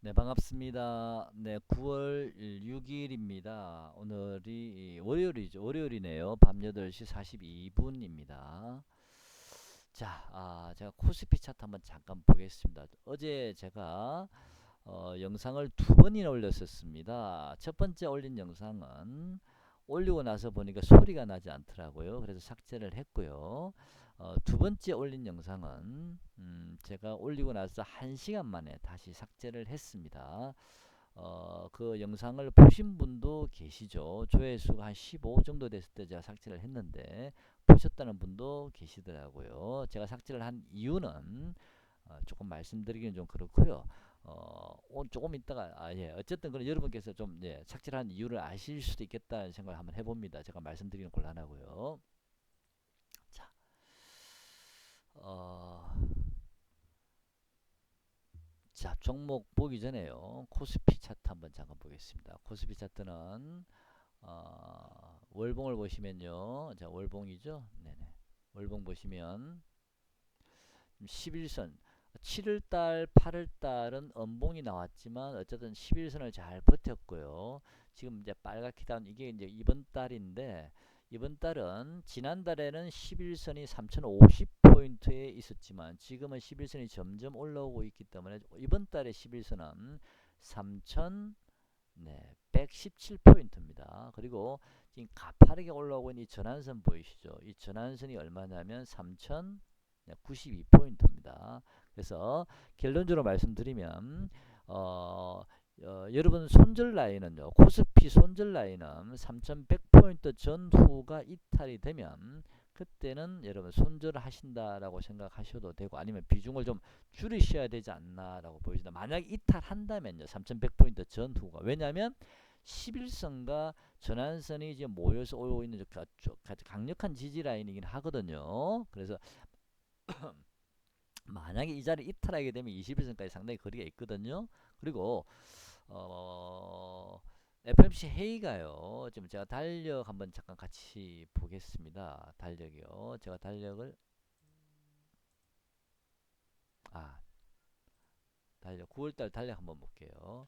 네, 반갑습니다. 네, 9월 6일입니다. 오늘이 월요일이죠. 월요일이네요. 밤 8시 42분입니다. 자, 아, 제가 코스피 차트 한번 잠깐 보겠습니다. 어제 제가 어, 영상을 두 번이나 올렸었습니다. 첫 번째 올린 영상은 올리고 나서 보니까 소리가 나지 않더라고요. 그래서 삭제를 했고요. 어, 두 번째 올린 영상은 음, 제가 올리고 나서 한 시간 만에 다시 삭제를 했습니다. 어, 그 영상을 보신 분도 계시죠. 조회수가 한 15 정도 됐을 때 제가 삭제를 했는데 보셨다는 분도 계시더라고요. 제가 삭제를 한 이유는 어, 조금 말씀드리기는 좀 그렇고요. 어, 조금 있다가 아, 예. 어쨌든 그런 여러분께서 좀 예, 삭제를 한 이유를 아실 수도 있겠다는 생각을 한번 해봅니다. 제가 말씀드리는 곤란하고요. 자, 어, 자 종목 보기 전에요. 코스피 차트 한번 잠깐 보겠습니다. 코스피 차트는 어, 월봉을 보시면요. 자 월봉이죠. 네네. 월봉 보시면 11선 7월달, 8월달은 음봉이 나왔지만 어쨌든 11선을 잘 버텼고요. 지금 이제 빨갛게 다운 이게 이제 이번 달인데 이번 달은 지난달에는 11선이 3050포인트에 있었지만 지금은 11선이 점점 올라오고 있기 때문에 이번 달에 11선은 3117포인트입니다. 그리고 지금 가파르게 올라오고 있는 이 전환선 보이시죠? 이 전환선이 얼마냐면 3092포인트입니다. 그래서 결론적으로 말씀드리면 어, 어, 여러분 손절 라인은요. 코스피 손절 라인은 3100 포인트 전후가 이탈이 되면 그때는 여러분 손절을 하신다라고 생각하셔도 되고 아니면 비중을 좀 줄이셔야 되지 않나라고 보여진다. 만약 이탈한다면요. 3100포인트 전후가 왜냐하면 11선과 전환선이 이제 모여서 오고 있는 강력한 지지 라인이긴 하거든요. 그래서 만약에 이 자리 이탈하게 되면 21선까지 상당히 거리가 있거든요. 그리고 어, FMC 회의가요. 지금 제가 달력 한번 잠깐 같이 보겠습니다. 달력이요. 제가 달력을 아 달력 9월달 달력 한번 볼게요.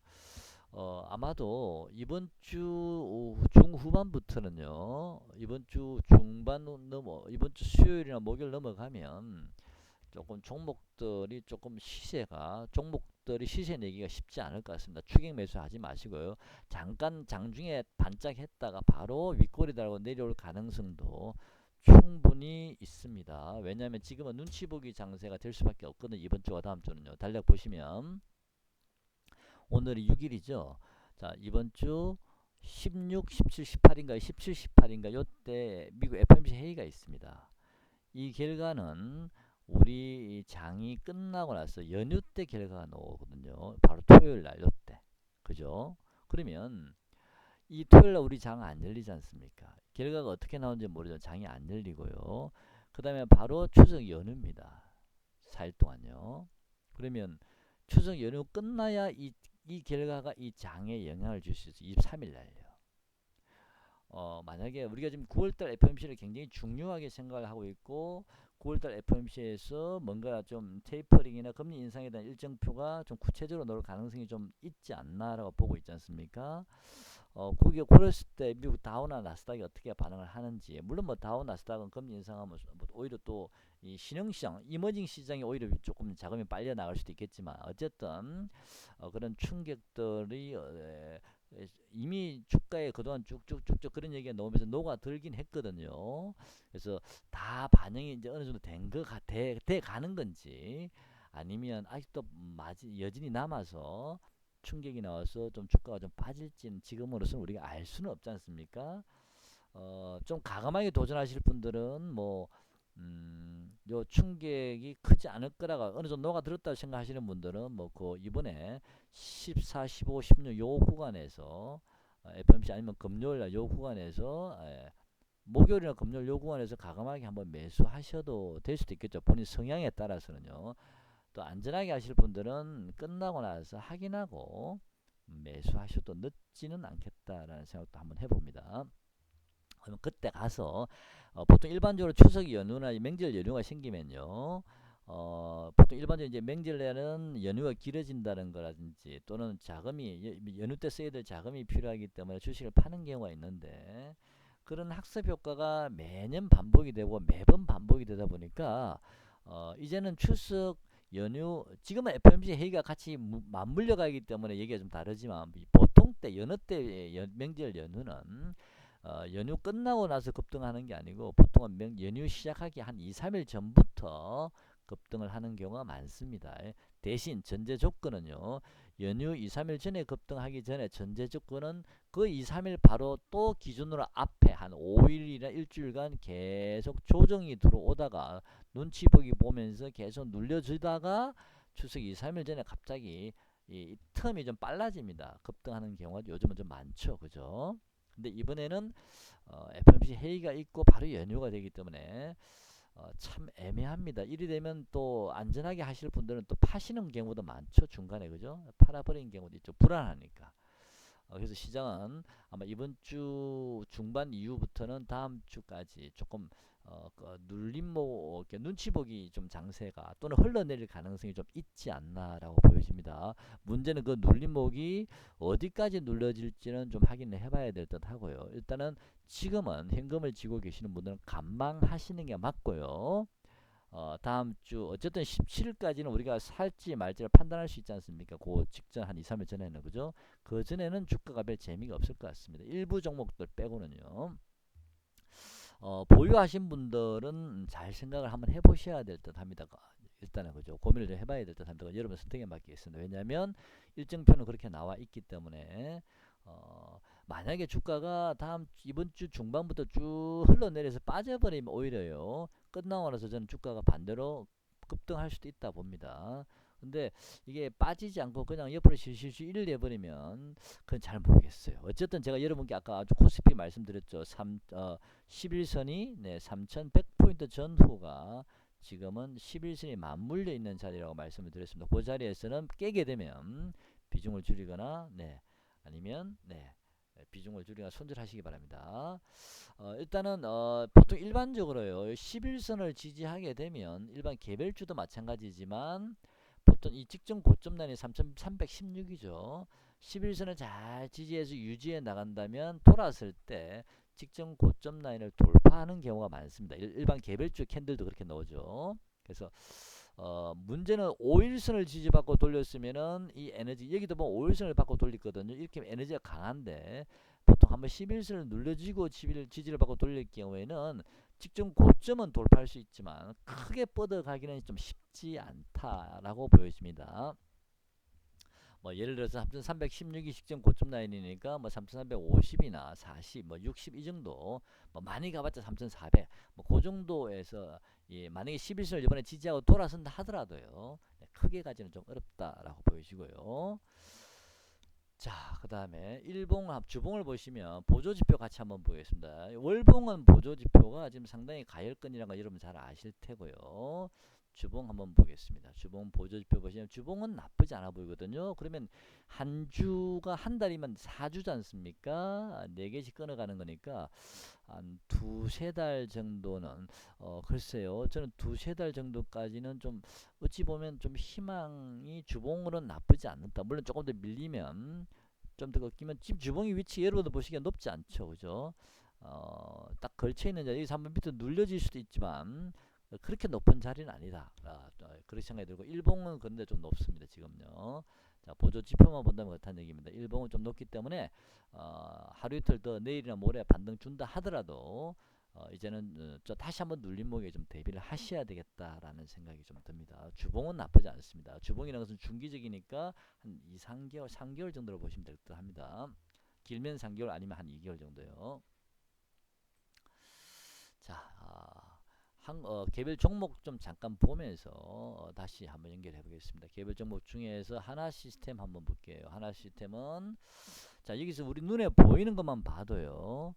어, 아마도 이번 주 중후반부터는요. 이번 주 중반 넘어 이번 주 수요일이나 목요일 넘어가면 조금 종목들이 조금 시세가 종목 들이 시세 내기가 쉽지 않을 것 같습니다. 추격 매수하지 마시고요. 잠깐 장중에 반짝했다가 바로 윗꼬리 달고 내려올 가능성도 충분히 있습니다. 왜냐하면 지금은 눈치 보기 장세가 될 수밖에 없거든요. 이번 주와 다음 주는요. 달력 보시면 오늘이 6일이죠. 자 이번 주 16, 17, 18인가 17, 18인가 요때 미국 FOMC 회의가 있습니다. 이 결과는 우리 장이 끝나고 나서 연휴 때 결과가 나오거든요. 바로 토요일 날 요때. 그죠? 그러면 이 토요일 날 우리 장 안 열리지 않습니까? 결과가 어떻게 나오는지 모르죠. 장이 안 열리고요. 그 다음에 바로 추석 연휴입니다. 4일 동안요. 그러면 추석 연휴 끝나야 이, 이 결과가 이 장에 영향을 줄 수 있어요. 23일 날요. 어, 만약에 우리가 지금 9월달 FOMC를 굉장히 중요하게 생각을 하고 있고 9월달 FOMC에서 뭔가 좀 테이퍼링이나 금리 인상에 대한 일정표가 좀 구체적으로 나올 가능성이 좀 있지 않나라고 보고 있지 않습니까? 어, 그게 그랬을 때 미국 다우나 나스닥이 어떻게 반응을 하는지 물론 뭐 다우 나스닥은 금리 인상하면 뭐 오히려 또 이 신흥시장, 이머징 시장이 오히려 조금 자금이 빨려 나갈 수도 있겠지만 어쨌든 어, 그런 충격들이 어, 이미 주가에 그동안 쭉쭉쭉쭉 그런 얘기가 나오면서 녹아들긴 했거든요. 그래서 다 반영이 이제 어느 정도 된거 돼, 돼 가는 건지 아니면 아직도 마지, 여진이 남아서 충격이 나와서 좀 주가가 좀 빠질지는 지금으로서는 우리가 알 수는 없지 않습니까? 어, 좀 가감하게 도전하실 분들은 뭐 음, 요 충격이 크지 않을 거라가 어느 정도 녹아들었다고 생각하시는 분들은 뭐 그 이번에 14, 15, 16 요 구간에서 어, FMC 아니면 금요일 요 구간에서 예, 목요일이나 금요일 요 구간에서 가감하게 한번 매수하셔도 될 수도 있겠죠. 본인 성향에 따라서는요. 또 안전하게 하실 분들은 끝나고 나서 확인하고 매수하셔도 늦지는 않겠다라는 생각도 한번 해봅니다. 그러면 그때 가서 어, 보통 일반적으로 추석 연휴나 명절 연휴가 생기면요. 어, 보통 일반적으로 이제 명절에는 연휴가 길어진다는 거라든지 또는 자금이 여- 연휴 때 써야 될 자금이 필요하기 때문에 주식을 파는 경우가 있는데 그런 학습 효과가 매년 반복이 되고 매번 반복이 되다 보니까 어, 이제는 추석 연휴 지금은 FOMC 회의가 같이 무- 맞물려 가기 때문에 얘기가 좀 다르지만 이 보통 때 연휴 때 연- 명절 연휴는 어, 연휴 끝나고 나서 급등하는 게 아니고 보통은 명, 연휴 시작하기 한 2, 3일 전부터 급등을 하는 경우가 많습니다. 예. 대신 전제 조건은요. 연휴 2, 3일 전에 급등하기 전에 전제 조건은 그 2, 3일 바로 또 기준으로 앞에 한 5일이나 일주일간 계속 조정이 들어오다가 눈치 보기 보면서 계속 눌려주다가 추석 2, 3일 전에 갑자기 이, 이 텀이 좀 빨라집니다. 급등하는 경우가 요즘은 좀 많죠. 그죠? 근데 이번에는 어, FOMC 회의가 있고 바로 연휴가 되기 때문에 어, 참 애매합니다. 이리 되면 또 안전하게 하실 분들은 또 파시는 경우도 많죠. 중간에 그죠? 팔아버리는 경우도 있죠. 불안하니까. 어, 그래서 시장은 아마 이번 주 중반 이후부터는 다음 주까지 조금 어, 그 눌림목 이렇게 눈치 보기 좀 장세가 또는 흘러내릴 가능성이 좀 있지 않나라고 보여집니다. 문제는 그 눌림목이 어디까지 눌러질지는 좀 확인을 해봐야 될 듯 하고요. 일단은 지금은 현금을 쥐고 계시는 분들은 감망하시는 게 맞고요. 어, 다음 주 어쨌든 17일까지는 우리가 살지 말지를 판단할 수 있지 않습니까? 그 직전 한 2, 3일 전에는 그죠? 그 전에는 주가가 별 재미가 없을 것 같습니다. 일부 종목들 빼고는요. 어, 보유하신 분들은 잘 생각을 한번 해보셔야 될 듯합니다. 일단은 그죠 고민을 좀 해봐야 될 듯합니다. 여러분 선택에 맡기겠습니다. 왜냐하면 일정표는 그렇게 나와 있기 때문에 어, 만약에 주가가 다음 주- 이번 주 중반부터 쭉 흘러내려서 빠져버리면 오히려요 끝나고 나서 저는 주가가 반대로 급등할 수도 있다 봅니다. 근데 이게 빠지지 않고 그냥 옆으로 실실실 일을 내버리면 그건 잘 모르겠어요. 어쨌든 제가 여러분께 아까 아주 코스피 말씀드렸죠. 3, 어, 11선이 네, 3100포인트 전후가 지금은 11선이 맞물려 있는 자리라고 말씀을 드렸습니다. 그 자리에서는 깨게 되면 비중을 줄이거나 네, 아니면 네, 비중을 줄이거나 손절하시기 바랍니다. 어, 일단은 어, 보통 일반적으로요. 11선을 지지하게 되면 일반 개별주도 마찬가지지만 보통 이 직전 고점 라인이 3316이죠. 11선을 잘 지지해서 유지해 나간다면 돌았을 때 직전 고점 라인을 돌파하는 경우가 많습니다. 일, 일반 개별주 캔들도 그렇게 나오죠. 그래서 어, 문제는 5일선을 지지받고 돌렸으면은 이 에너지 여기도 보면 5일선을 받고 돌리거든요. 이렇게 에너지가 강한데 보통 한번 11선을 눌러지고 지지를 받고 돌릴 경우에는 직전 고점은 돌파할 수 있지만 크게 뻗어가기는 좀 쉽지 않다라고 보여집니다. 뭐 예를 들어서 3316이 직전 고점 라인이니까 뭐 3350이나 40, 뭐 60 이 정도 뭐 많이 가봤자 3400, 뭐 그 정도에서 예, 만약에 11선을 이번에 지지하고 돌아선다 하더라도요 네, 크게 가지는 좀 어렵다라고 보여지고요. 자, 그 다음에 일봉 합 주봉을 보시면 보조 지표 같이 한번 보겠습니다. 월봉은 보조 지표가 지금 상당히 가열권이라는 거 여러분 잘 아실 테고요. 주봉 한번 보겠습니다. 주봉 보조 지표 보시면 주봉은 나쁘지 않아 보이거든요. 그러면 한 주가 한 달이면 4주지 않습니까? 네 개씩 끊어가는 거니까 한 두세 달 정도는 어 글쎄요. 저는 두세 달 정도까지는 좀 어찌 보면 좀 희망이 주봉으로는 나쁘지 않다. 물론 조금 더 밀리면 좀 더 꺾이면 지금 주봉의 위치 여러분들 보시기에 높지 않죠. 그죠? 어, 딱 걸쳐 있는 자리 여기서 한번 밑에 눌려질 수도 있지만 어, 그렇게 높은 자리는 아니다. 아, 또 그렇게 생각이 들고 일봉은 그런데 좀 높습니다. 지금요. 자, 보조 지표만 본다면 그렇다는 얘기입니다. 일봉은 좀 높기 때문에 어, 하루 이틀 더 내일이나 모레 반등 준다 하더라도 어, 이제는 어, 저 다시 한번 눌림목에 좀 대비를 하셔야 되겠다라는 생각이 좀 듭니다. 주봉은 나쁘지 않습니다. 주봉이라는 것은 중기적이니까 한 2, 3개월, 3개월 정도로 보시면 될 듯 합니다. 길면 3개월 아니면 한 2개월 정도요. 자, 아, 한, 어, 개별 종목 좀 잠깐 보면서 어, 다시 한번 연결해 보겠습니다. 개별 종목 중에서 하나 시스템 한번 볼게요. 하나 시스템은 자 여기서 우리 눈에 보이는 것만 봐도요.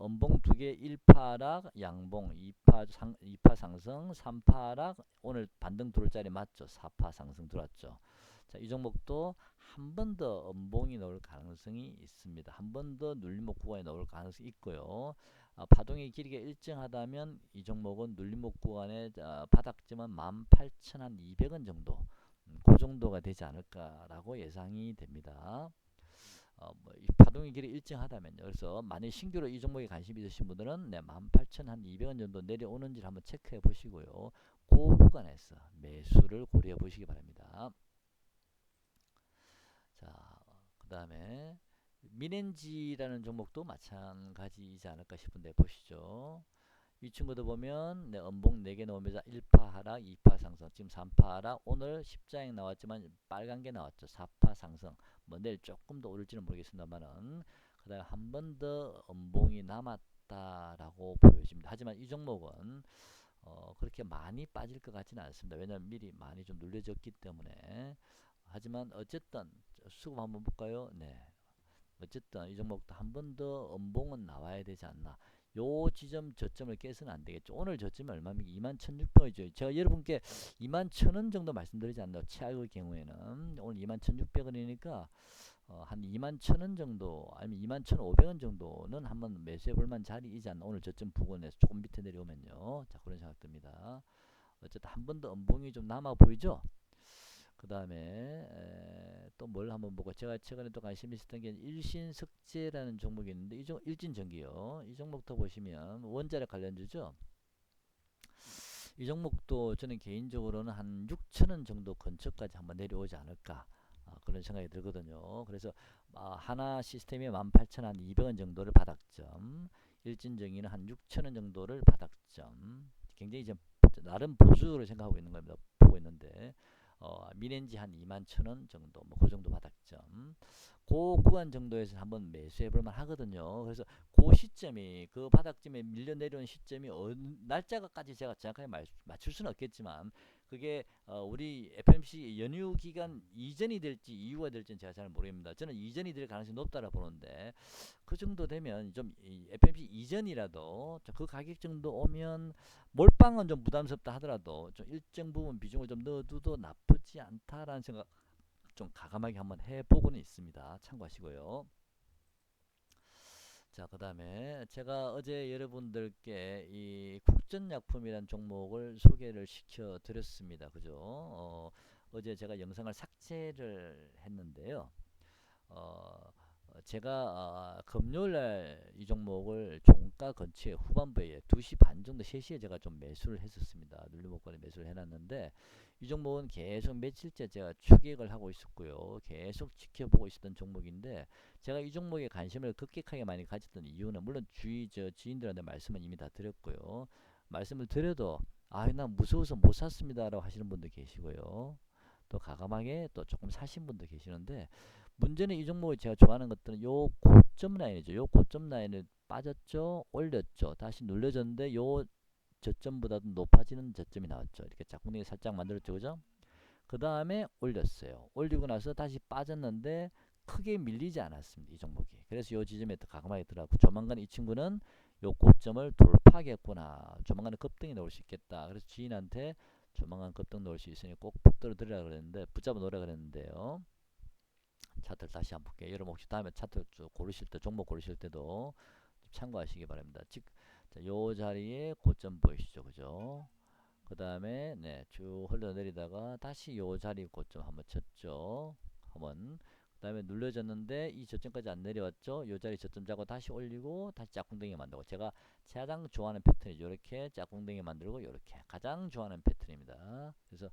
음봉 두 개, 1파락, 양봉, 2파 상, 2파 상승, 3파락, 오늘 반등 자리 맞죠? 4파 상승 들어왔죠. 자, 이 종목도 한 번 더 음봉이 나올 가능성이 있습니다. 한 번 더 눌림목 구간에 나올 가능성이 있고요. 아, 파동의 길이가 일정하다면 이 종목은 눌림목 구간의 아, 바닥점은 18,200원 정도 음, 그 정도가 되지 않을까라고 예상이 됩니다. 어, 뭐, 이 파동의 길이 일정하다면요. 그래서 만약 신규로 이 종목에 관심 있으신 분들은 네, 18,200원 정도 내려오는지를 한번 체크해 보시고요. 그 구간에서 매수를 고려해 보시기 바랍니다. 자, 그 다음에 미넨지라는 종목도 마찬가지이지 않을까 싶은데 보시죠. 이 친구도 보면 네, 음봉 4개 나오면서 1파 하락, 2파 상승, 지금 3파 하락, 오늘 십자행 나왔지만 빨간 게 나왔죠. 4파 상승. 뭐 내일 조금 더 오를지는 모르겠습니다만은 그 다음에 한 번 더 음봉이 남았다라고 보여집니다. 하지만 이 종목은 어, 그렇게 많이 빠질 것 같지는 않습니다. 왜냐하면 미리 많이 좀 눌려졌기 때문에 하지만 어쨌든 수급 한번 볼까요? 네. 어쨌든 이 종목도 한 번 더 음봉은 나와야 되지 않나. 요 지점 저점을 깨서는 안 되겠죠. 오늘 저점이 얼마입니까? 21,600원이죠. 제가 여러분께 21,000원 정도 말씀드리지 않나요? 최악의 경우에는 오늘 21,600원이니까 어, 한 21,000원 정도 아니면 21,500원 정도는 한번 매수해 볼 만한 자리이지 않나. 오늘 저점 부근에서 조금 밑에 내려오면요. 자, 그런 생각 듭니다. 어쨌든 한 번 더 음봉이 좀 남아 보이죠? 그 다음에 또 뭘 한번 보고 제가 최근에 또 관심 있었던 게 일신석재라는 종목이 있는데 이 종 일진전기요. 이 종목도 보시면 원자력 관련주죠. 이 종목도 저는 개인적으로는 한 6천원 정도 근처까지 한번 내려오지 않을까 아, 그런 생각이 들거든요. 그래서 아, 하나 시스템이 18,200원 정도를 바닥점, 일진정기는 한 6천원 정도를 바닥점. 굉장히 좀 나름 보수적으로 생각하고 있는 겁니다. 보고 있는데 어, 미넨지 한 2만 천원 정도, 뭐 그 정도 바닥점. 그 구간 정도에서 한번 매수해 볼 만 하거든요. 그래서 그 시점이 그 바닥점에 밀려 내려온 시점이 어느 날짜가까지 제가 정확하게 맞출 수는 없겠지만 그게 어 우리 FMC 연휴 기간 이전이 될지 이후가 될지는 제가 잘 모르겠습니다. 저는 이전이 될 가능성이 높다라 보는데 그 정도 되면 좀 FMC 이전이라도 그 가격 정도 오면 몰빵은 좀 부담스럽다 하더라도 좀 일정 부분 비중을 좀 넣어둬도 나쁘지 않다라는 생각 좀 가감하게 한번 해보고는 있습니다. 참고하시고요. 자, 그 다음에 제가 어제 여러분들께 이 국전약품이란 종목을 소개를 시켜 드렸습니다. 그죠? 어, 어제 제가 영상을 삭제를 했는데요. 어, 제가 어, 금요일날 이 종목을 종가 근처에 후반부에 2시 반 정도 3시에 제가 좀 매수를 했었습니다. 눌림목걸이 매수를 해놨는데 이 종목은 계속 며칠째 제가 추격을 하고 있었고요. 계속 지켜보고 있었던 종목인데 제가 이 종목에 관심을 급격하게 많이 가졌던 이유는 물론 주위 저 지인들한테 말씀은 이미 다 드렸고요. 말씀을 드려도 아나 무서워서 못 샀습니다라고 하시는 분도 계시고요. 또 가감하게 또 조금 사신 분도 계시는데 문제는 이 종목을 제가 좋아하는 것들은 요 고점 라인이죠. 요 고점 라인을 빠졌죠, 올렸죠, 다시 눌려졌는데 요 저점보다도 높아지는 저점이 나왔죠. 이렇게 짝꿍이 살짝 만들었죠. 그죠? 그 다음에 올렸어요. 올리고 나서 다시 빠졌는데 크게 밀리지 않았습니다. 이 종목이. 그래서 요 지점에 더 가감하게 들어가고 조만간 이 친구는 요 고점을 돌파하겠구나. 조만간에 급등이 나올 수 있겠다. 그래서 지인한테 조만간 급등 나올 수 있으니 꼭 붙들어 드리라 그랬는데 붙잡아 놓으라 그랬는데요. 차트를 다시 한번 볼게요. 여러분 혹시 다음에 차트 쭉 고르실 때 종목 고르실 때도 참고하시기 바랍니다. 즉 자, 요 자리에 고점 보이시죠? 그죠? 그 다음에 네, 쭉 흘러내리다가 다시 요 자리 고점 한번 쳤죠. 한번 그 다음에 눌려졌는데 이 저점까지 안 내려왔죠. 요 자리 저점 잡고 다시 올리고 다시 짝꿍댕이 만들고 제가 가장 좋아하는 패턴이죠. 이렇게 짝꿍댕이 만들고 이렇게 가장 좋아하는 패턴입니다. 그래서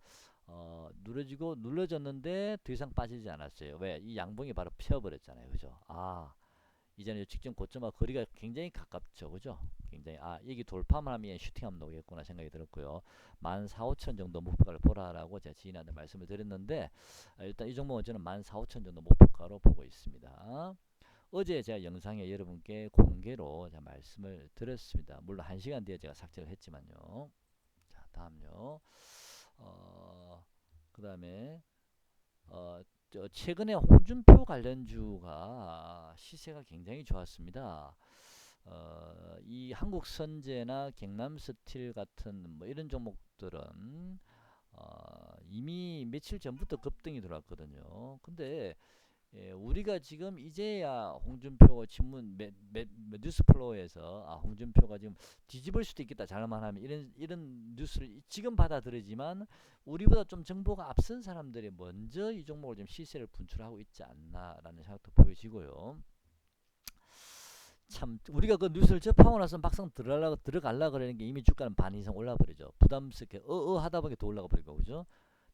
어, 누르지고 눌러졌는데 더 이상 빠지지 않았어요. 왜? 이 양봉이 바로 펴버렸잖아요. 그죠? 아 이제는 직전 고점과 거리가 굉장히 가깝죠. 그죠? 굉장히 아 여기 돌파만 하면 슈팅하면 나오겠구나 생각이 들었고요. 14,5천 정도 목표가를 보라라고 제가 지인한테 말씀을 드렸는데 아, 일단 이 종목은 저는 14,5천 정도 목표가로 보고 있습니다. 어제 제가 영상에 여러분께 공개로 제가 말씀을 드렸습니다. 물론 1시간 뒤에 제가 삭제를 했지만요. 자 다음요. 어, 그 다음에 어, 최근에 홍준표 관련주가 시세가 굉장히 좋았습니다. 어, 이 한국선제나 경남스틸 같은 뭐 이런 종목들은 어, 이미 며칠 전부터 급등이 들어왔거든요. 근데 예, 우리가 지금 이제야 홍준표 신문 매, 매, 매 뉴스 플로어에서 아, 홍준표가 지금 뒤집을 수도 있겠다 잘만 하면 이런 이런 뉴스를 지금 받아들이지만 우리보다 좀 정보가 앞선 사람들이 먼저 이 종목을 좀 시세를 분출하고 있지 않나라는 생각도 보여지고요. 참 우리가 그 뉴스를 접하고 나서 막상 들어가려 들어갈라 그러는 게 이미 주가는 반 이상 올라 버리죠. 부담스럽게 어어 하다 보니까 더 올라가 버리고 그죠?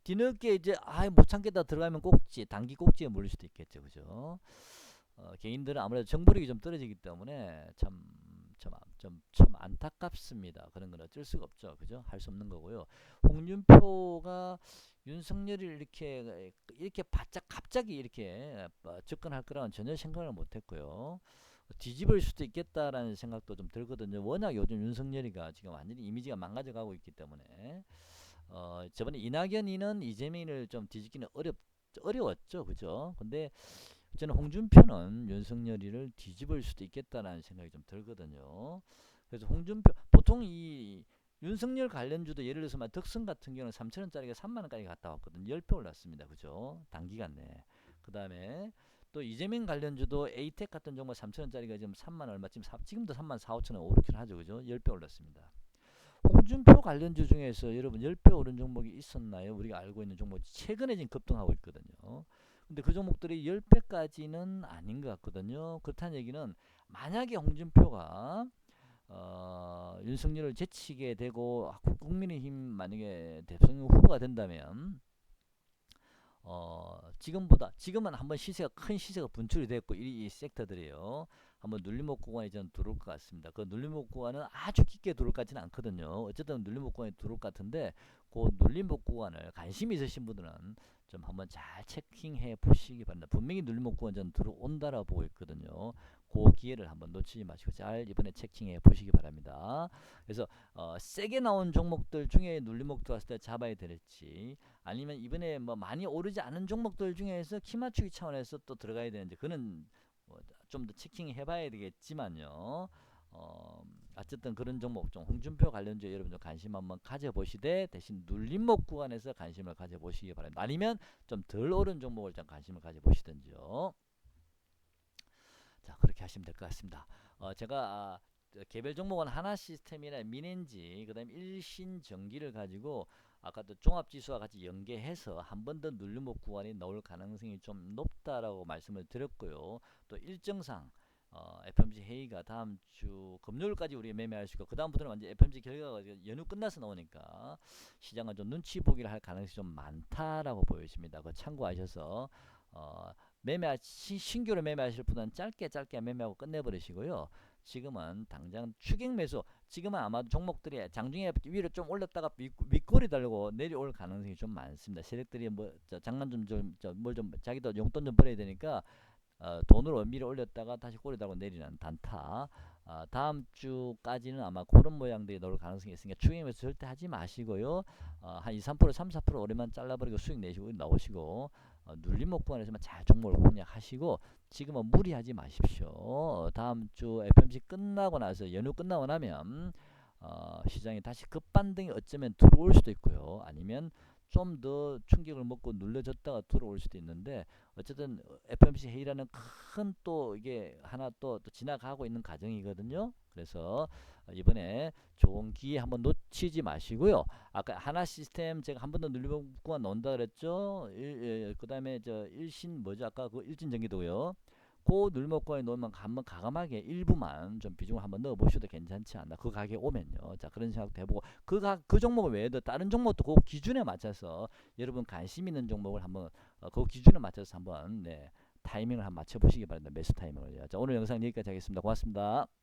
뒤늦게 이제 아 못 참겠다 들어가면 꼭지 단기 꼭지에 몰릴 수도 있겠죠, 그죠? 어, 개인들은 아무래도 정보력이 좀 떨어지기 때문에 참 참 좀 참 안타깝습니다. 그런 건 어쩔 수가 없죠, 그죠? 할 수 없는 거고요. 홍준표가 윤석열이 이렇게 이렇게 바짝 갑자기 이렇게 어, 접근할 거라는 전혀 생각을 못 했고요. 뒤집을 수도 있겠다라는 생각도 좀 들거든요. 워낙 요즘 윤석열이가 지금 완전히 이미지가 망가져 가고 있기 때문에 어, 저번에 이낙연이는 이재명을 좀 뒤집기는 어렵 어려웠죠, 그죠? 근데 저는 홍준표는 윤석열이를 뒤집을 수도 있겠다라는 생각이 좀 들거든요. 그래서 홍준표 보통 이 윤석열 관련주도 예를 들어서 덕선 같은 경우는 3천원짜리가 3만원까지 갔다 왔거든요. 10배 올랐습니다. 그죠? 단기간 내에. 그 다음에 또 이재명 관련주도 에이텍 같은 종목 3천원짜리가 지금 3만 얼마 지금 사, 지금도 3만 4, 5천원 오르긴 하죠. 그죠? 10배 올랐습니다. 홍준표 관련주 중에서 여러분 10배 오른 종목이 있었나요? 우리가 알고 있는 종목이 최근에 지금 급등하고 있거든요. 근데 그 종목들이 10배까지는 아닌 것 같거든요. 그렇다는 얘기는 만약에 홍준표가 어, 윤석열을 제치게 되고 국민의힘 만약에 대통령 후보가 된다면 어, 지금보다 지금은 한번 시세가 큰 시세가 분출이 됐고 이, 이 섹터들이요. 한번 눌림목 구간에 저는 들어올 것 같습니다. 그 눌림목 구간은 아주 깊게 들어올 것 같지는 않거든요. 어쨌든 눌림목 구간에 들어올 것 같은데 그 눌림목 구간을 관심 있으신 분들은 좀 한번 잘 체킹해 보시기 바랍니다. 분명히 눌림목 구간 저는 들어온다라고 보고 있거든요. 그 기회를 한번 놓치지 마시고 잘 이번에 체킹해 보시기 바랍니다. 그래서 어, 세게 나온 종목들 중에 눌림목 들어왔을 때 잡아야 될지 아니면 이번에 뭐 많이 오르지 않은 종목들 중에서 키 맞추기 차원에서 또 들어가야 되는데 그는 뭐 좀 더 체킹 해 봐야 되겠지만요. 어, 어쨌든 그런 종목 좀 홍준표 관련주에 여러분 좀 관심 한번 가져보시되 대신 눌림목 구간에서 관심을 가져보시기 바랍니다. 아니면 좀 덜 오른 종목을 좀 관심을 가져보시든지요. 자 그렇게 하시면 될 것 같습니다. 어, 제가 아, 개별 종목은 하나 시스템이나 미넨지 그 다음에 일신 전기를 가지고 아까 도 종합지수와 같이 연계해서 한 번 더 눌림목 구간이 나올 가능성이 좀 높다라고 말씀을 드렸고요. 또 일정상 어, FMC 회의가 다음 주 금요일까지 우리 매매할 수 있고 그 다음부터는 완전 FMC 결과가 연휴 끝나서 나오니까 시장은 좀 눈치 보기를 할 가능성이 좀 많다라고 보여집니다. 그 참고하셔서 어, 매매 신규로 매매하실 분은 짧게 짧게 매매하고 끝내버리시고요. 지금은 당장 추격 매수 지금은 아마도 종목들이 장중에 위로 좀 올렸다가 윗골이 달고 내려올 가능성이 좀 많습니다. 세력들이 뭐 장난 좀뭘좀 자기도 용돈 좀 벌어야 되니까 어, 돈으로 미리 올렸다가 다시 꼬리 달고 내리는 단타 어, 다음 주까지는 아마 그런 모양들이 나올 가능성이 있으니까 추경에서 절대 하지 마시고요 어, 한 2, 3% 3, 4% 오래만 잘라버리고 수익 내시고 나오시고 어, 눌림목 구간에서만 잘 종목을 공략하시고 지금은 무리하지 마십시오. 다음 주 FMC 끝나고 나서 연휴 끝나고 나면 어, 시장이 다시 급반등이 어쩌면 들어올 수도 있고요. 아니면 좀 더 충격을 먹고 눌려졌다가 들어올 수도 있는데 어쨌든 FMC 회의라는 큰 또 이게 하나 또, 또 지나가고 있는 과정이거든요. 그래서 이번에 좋은 기회 한번 놓치지 마시고요. 아까 하나 시스템 제가 한 번 더 눌리고 나온다 그랬죠. 그 다음에 저 일신 뭐죠? 아까 그 일진 전기도요. 그 눌목권에 놓으면 한번 가감하게 일부만 좀 비중을 한번 넣어 보셔도 괜찮지 않나. 그 가격에 오면요. 자 그런 생각도 해보고 그, 가, 그 종목 외에도 다른 종목도 그 기준에 맞춰서 여러분 관심 있는 종목을 한번 어, 그 기준에 맞춰서 한번 네, 타이밍을 한번 맞춰보시기 바랍니다. 매수 타이밍을요. 자 오늘 영상 여기까지 하겠습니다. 고맙습니다